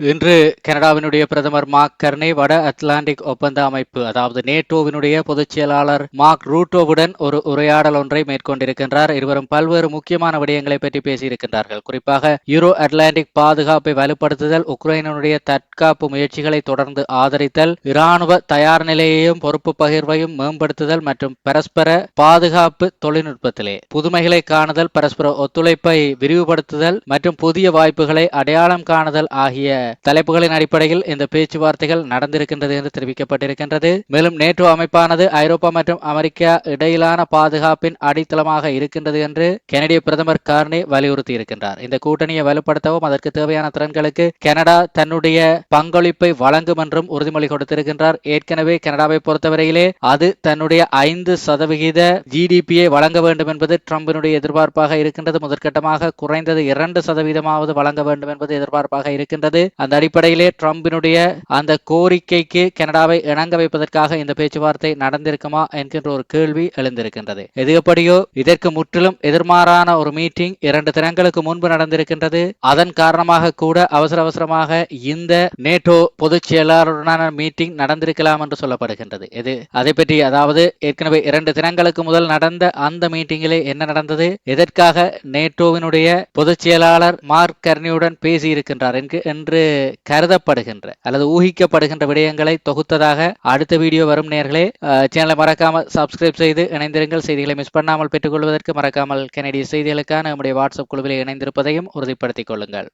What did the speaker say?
இன்று கனடாவினுடைய பிரதமர் மார்க் கர்னே வட அட்லாண்டிக் ஒப்பந்த அமைப்பு அதாவது நேட்டோவினுடைய பொதுச் செயலாளர் மார்க் ரூட்டோவுடன் ஒரு உரையாடல் ஒன்றை மேற்கொண்டிருக்கின்றார். இருவரும் பல்வேறு முக்கியமான விடயங்களை பற்றி பேசியிருக்கின்றார்கள். குறிப்பாக யூரோ அட்லாண்டிக் பாதுகாப்பை வலுப்படுத்துதல் உக்ரைனுடைய தற்காப்பு முயற்சிகளை தொடர்ந்து ஆதரித்தல் இராணுவ தயார் நிலையையும் பொறுப்பு பகிர்வையும் மேம்படுத்துதல் மற்றும் பரஸ்பர பாதுகாப்பு தொழில்நுட்பத்திலே புதுமைகளை காணுதல் பரஸ்பர ஒத்துழைப்பை விரிவுபடுத்துதல் மற்றும் புதிய வாய்ப்புகளை அடையாளம் காணுதல் ஆகிய தலைப்புகளின் அடிப்படையில் இந்த பேச்சுவார்த்தைகள் நடந்திருக்கின்றது என்று தெரிவிக்கப்பட்டிருக்கின்றது. மேலும் நேட்டோ அமைப்பானது ஐரோப்பா மற்றும் அமெரிக்கா இடையிலான பாதுகாப்பின் அடித்தளமாக இருக்கின்றது என்று கனடிய பிரதமர் கார்னி வலியுறுத்தி இருக்கின்றார் இந்த கூட்டணியை வலுப்படுத்தவும் அதற்கு தேவையான திறன்களுக்கு கனடா தன்னுடைய பங்களிப்பை வழங்கும் என்றும் உறுதிமொழி கொடுத்திருக்கின்றார். ஏற்கனவே கனடாவை பொறுத்தவரையிலே அது தன்னுடைய ஐந்து சதவிகித ஜிடிபியை வழங்க வேண்டும் என்பது ட்ரம்பினுடைய எதிர்பார்ப்பாக இருக்கின்றது. முதற்கட்டமாக குறைந்தது இரண்டு சதவீதமாவது வழங்க வேண்டும் என்பது எதிர்பார்ப்பாக இருக்கின்றது. அந்த அடிப்படையிலே ட்ரம்பினுடைய அந்த கோரிக்கைக்கு கனடாவை இணங்க வைப்பதற்காக இந்த பேச்சுவார்த்தை நடந்திருக்குமா என்கின்ற ஒரு கேள்வி எழுந்திருக்கின்றது. எது எப்படியோ இதற்கு முற்றிலும் எதிர்மாறான ஒரு மீட்டிங் இரண்டு தினங்களுக்கு முன்பு நடந்திருக்கின்றது. அதன் காரணமாக கூட அவசர அவசரமாக இந்த நேட்டோ பொதுச் செயலாளருடனான மீட்டிங் நடந்திருக்கலாம் என்று சொல்லப்படுகின்றது. இது அதை பற்றி அதாவது ஏற்கனவே இரண்டு தினங்களுக்கு முதல் நடந்த அந்த மீட்டிங்கிலே என்ன நடந்தது? எதற்காக நேட்டோவினுடைய பொதுச் செயலாளர் மார்க் கர்னியுடன் பேசியிருக்கின்றார் என்று கருதப்படுகின்ற அல்லது ஊகிக்கப்படுகின்ற விடயங்களை தொகுத்ததாக அடுத்த வீடியோ வரும் நேர்களே. சேனலை மறக்காமல் சப்ஸ்கிரைப் செய்து இணைந்திருங்கள். செய்திகளை மிஸ் பண்ணாமல் பெற்றுக்கொள்வதற்கு மறக்காமல் கனடிய செய்திகளுக்கான நம்முடைய வாட்ஸ்அப் குழுவில் இணைந்திருப்பதையும் உறுதிப்படுத்திக் கொள்ளுங்கள்.